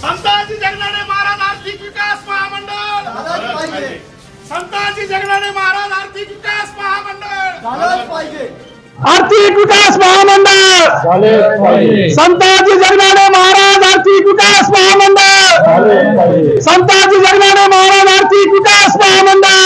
संताजी जगनाडे महाराज आर्थिक विकास महामंडळ. संताजी जगनाडे महाराज आर्थिक विकास महामंडळ. आर्थिक विकास महामंडळ. संताजी जगनाडे महाराज आर्थिक विकास महामंडळ. संताजी जगनाडे महाराज आर्थिक विकास महामंडळ.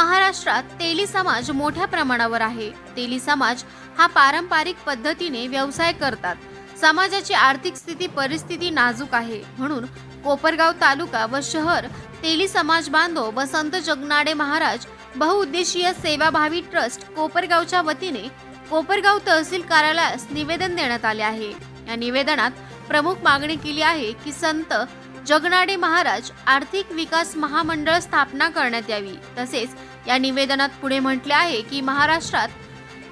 महाराष्ट्रात तेली समाज मोठ्या प्रमाणावर आहे. तेली समाज हा पारंपरिक पद्धतीने व्यवसाय करतात. समाजाची आर्थिक स्थिती परिस्थिती नाजूक आहे. म्हणून कोपरगाव तालुका व शहर तेली समाज बांधव व संत जगनाडे महाराज बहुउद्देशीय सेवाभावी ट्रस्ट कोपरगावच्या वतीने कोपरगाव तहसील कार्यालयास निवेदन देण्यात आले आहे. या निवेदनात प्रमुख मागणी केली आहे की संत जगनाडे महाराज आर्थिक विकास महामंडळ स्थापना करण्यात यावी. तसेच या निवेदनात पुढे म्हटले आहे की महाराष्ट्रात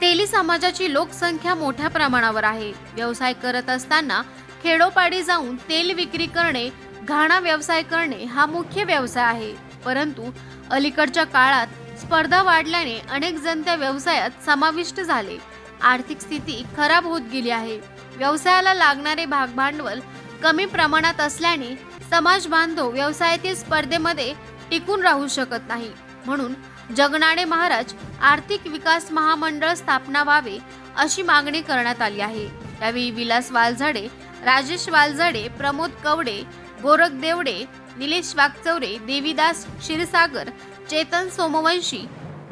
तेली समाजाची लोकसंख्या मोठ्या प्रमाणावर आहे. व्यवसाय करत असताना खेडोपाडी जाऊन तेल विक्री करणे घाणा व्यवसाय करणे हा मुख्य व्यवसाय आहे. परंतु अलीकडच्या काळात स्पर्धा वाढल्याने अनेक जण त्या व्यवसायात समाविष्ट झाले. आर्थिक स्थिती खराब होत गेली आहे. व्यवसायाला लागणारे भागभांडवल कमी प्रमाणात असल्याने समाज बांधव व्यवसायातील स्पर्धेमध्ये टिकून राहू शकत नाही. म्हणून जगनाडे महाराज आर्थिक विकास महामंडळ स्थापना व्हावे अशी मागणी करण्यात आली आहे. यावेळी विलास वालझाडे राजेश वालझाडे प्रमोद कवडे गोरख देवडे निलेश वागचौरे देवीदास क्षीरसागर चेतन सोमवंशी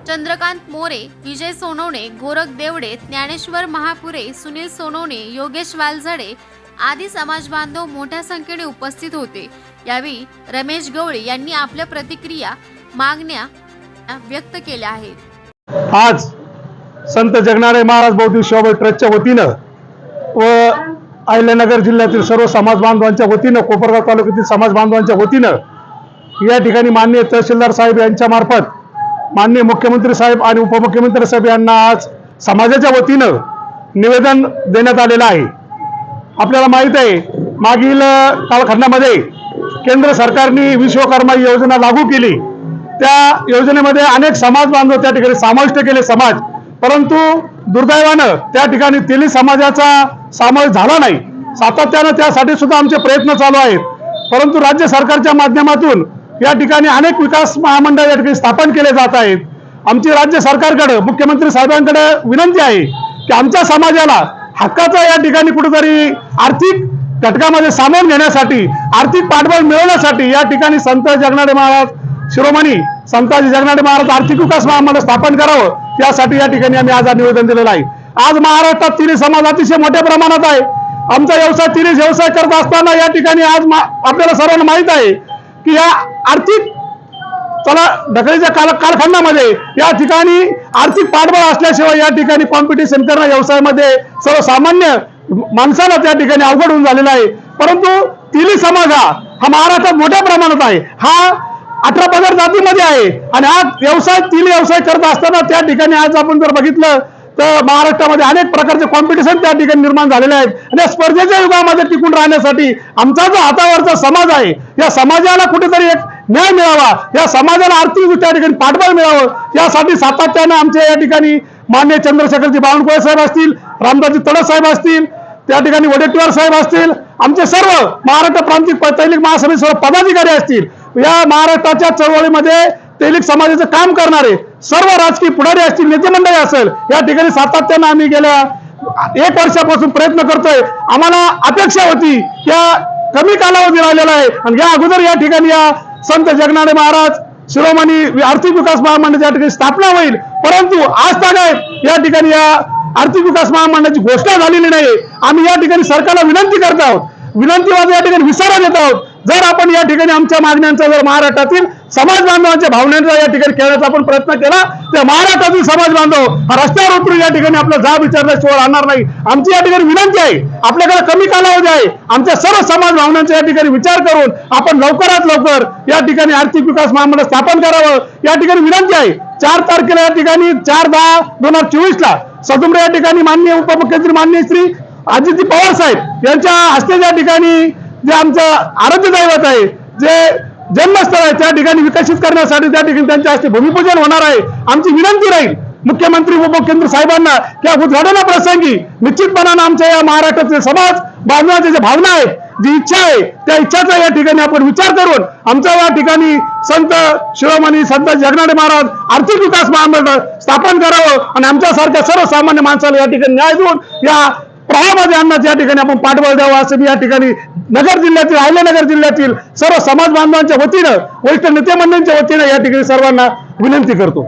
चंद्रकांत मोरे विजय सोनवणे गोरख देवडे ज्ञानेश्वर महापुरे सुनील सोनवणे योगेश वालझाडे आदी समाज बांधव मोठ्या संख्येने उपस्थित होते. यावेळी रमेश गवळे यांनी आपल्या प्रतिक्रिया मागण्या व्यक्त केल्या आहेत. आज संत जगनाडे महाराज बौद्धिक शोभा ट्रस्टच्या वतीनं व अहिल्यानगर जिल्ह्यातील सर्व समाज बांधवांच्या वतीनं कोपरगाव तालुक्यातील समाज बांधवांच्या वतीनं या ठिकाणी माननीय तहसीलदार साहेब यांच्या मार्फत माननीय मुख्यमंत्री साहेब आणि उपमुख्यमंत्री साहेब यांना आज समाजाच्या वतीनं निवेदन देण्यात आलेलं आहे. आपल्याला माहीत आहे मागील कालखंडामध्ये केंद्र सरकारने विश्वकर्मा योजना लागू केली. त्या योजनेमध्ये अनेक समाज बांधव त्या ठिकाणी समाविष्ट केले समाज. परंतु दुर्दैवानं त्या ठिकाणी तेली समाजाचा समावेश झाला नाही. सातत्यानं त्यासाठी सुद्धा आमचे प्रयत्न चालू आहेत. परंतु राज्य सरकारच्या माध्यमातून या ठिकाणी अनेक विकास महामंडळ या ठिकाणी स्थापन केले जात आहेत. आमची राज्य सरकारकडं मुख्यमंत्री साहेबांकडे विनंती आहे की आमच्या समाजाला हक्काचा या ठिकाणी कुठेतरी आर्थिक घटकामध्ये सामावून घेण्यासाठी आर्थिक पाठबळ मिळवण्यासाठी या ठिकाणी संत जगनाडे महाराज शिरोमणी संताजी जगनाडे महाराज आर्थिक विकास महामंडळ स्थापन करावं यासाठी या ठिकाणी आम्ही आज निवेदन दिलेलं आहे. आज महाराष्ट्रात तिन्ही समाज अतिशय मोठ्या प्रमाणात आहे. आमचा व्यवसाय तिन्ही व्यवसाय करत असताना या ठिकाणी आज आपल्याला सर्वांना माहीत आहे की या आर्थिक चला ढकलीच्या काल कारखान्यामध्ये या ठिकाणी आर्थिक पाठबळ असल्याशिवाय या ठिकाणी कॉम्पिटिशन करणं व्यवसायामध्ये सर्वसामान्य माणसाला त्या ठिकाणी अवघड होऊन झालेला आहे. परंतु तिली समाज हा हा महाराष्ट्रात मोठ्या प्रमाणात आहे. हा अठरा पगार जातीमध्ये आहे. आणि हा व्यवसाय तिली व्यवसाय करत असताना त्या ठिकाणी आज आपण जर बघितलं तर महाराष्ट्रामध्ये अनेक प्रकारचे कॉम्पिटिशन त्या ठिकाणी निर्माण झालेले आहेत. आणि या स्पर्धेच्या युगामध्ये टिकून राहण्यासाठी आमचा जो हातावरचा समाज आहे या समाजाला कुठेतरी एक न्याय मिळावा. या समाजाला आर्थिक त्या ठिकाणी पाठबळ मिळावं. यासाठी सातत्यानं आमच्या या ठिकाणी मान्य चंद्रशेखरजी बावनकुळे साहेब असतील रामदासजी तडस साहेब असतील त्या ठिकाणी वडेट्टीवार साहेब असतील आमचे सर्व महाराष्ट्र प्रांतिक तैलिक महासभेचे सर्व पदाधिकारी असतील. या महाराष्ट्राच्या चळवळीमध्ये तैलिक समाजाचं काम करणारे सर्व राजकीय पुढारी असतील नेते मंडळी असेल या ठिकाणी सातत्यानं आम्ही गेल्या एक वर्षापासून प्रयत्न करतोय. आम्हाला अपेक्षा होती या कमी कालावधी राहिलेला आहे. आणि या अगोदर या ठिकाणी या संत जगनाडे महाराज शिरोमणी आर्थिक विकास महामंडळ या ठिकाणी स्थापना होईल. परंतु आज तागायत या ठिकाणी या आर्थिक विकास महामंडळाची घोषणा झालेली नाही आम्ही या ठिकाणी सरकारला विनंती करत आहोत. विनंतीवाद या ठिकाणी विचारा देत आहोत. जर आपण या ठिकाणी आमच्या मागण्यांचा जर महाराष्ट्रातील समाज बांधवांच्या भावनांचा या ठिकाणी खेळण्याचा आपण प्रयत्न केला तर महाराष्ट्रातील समाज बांधव हा रस्त्यावर उतरून या ठिकाणी आपला जाब विचारल्याशिवाय राहणार नाही आमची या ठिकाणी विनंती आहे आपल्याकडे कमी कालावधी आहे आमच्या सर्व समाज भावनांचा या ठिकाणी विचार करून आपण लवकरात लवकर या ठिकाणी आर्थिक विकास महामंडळ स्थापन करावं या ठिकाणी विनंती आहे चार तारखेला या ठिकाणी चार दहा दोन हजार चोवीस ला सदुमरे या ठिकाणी माननीय उपमुख्यमंत्री माननीय श्री अजितजी पवार साहेब यांच्या हस्ते या ठिकाणी जे आमचं आरोग्य दैवत आहे जे जन्मस्थळ आहे त्या ठिकाणी विकसित करण्यासाठी त्या ठिकाणी त्यांच्या हस्ते भूमिपूजन होणार आहे. आमची विनंती राहील मुख्यमंत्री उपमुख्यमंत्री साहेबांना त्या उद्घाटना प्रसंगी निश्चितपणानं आमच्या या महाराष्ट्रातील समाज बांधवाच्या ज्या भावना आहेत जी इच्छा आहे त्या इच्छाचा या ठिकाणी आपण विचार करून आमच्या या ठिकाणी संत शिरोमणी संत जगनाडे महाराज आर्थिक विकास महामंडळ स्थापन करावं आणि आमच्यासारख्या सर्वसामान्य माणसाला या ठिकाणी न्याय देऊन या तळामध्ये अन्नाचं या ठिकाणी आपण पाठबळ द्यावं असं मी या ठिकाणी नगर जिल्ह्यातील अहिल्यानगर जिल्ह्यातील सर्व समाज बांधवांच्या वतीनं वरिष्ठ नेते मंडळींच्या वतीनं या ठिकाणी सर्वांना विनंती करतो.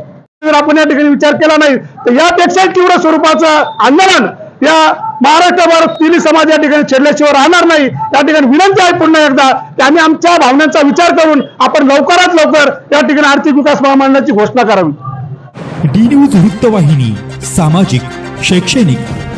जर आपण या ठिकाणी विचार केला नाही तर यापेक्षा तीव्र स्वरूपाचं आंदोलन या महाराष्ट्रभर तिन्ही समाज या ठिकाणी छेडल्याशिवाय राहणार नाही. या ठिकाणी विनंती आहे पुन्हा एकदा की आम्ही आमच्या भावनांचा विचार करून आपण लवकरात लवकर या ठिकाणी आर्थिक विकास महामंडळाची घोषणा करावी. डी न्यूज वृत्तवाहिनी सामाजिक शैक्षणिक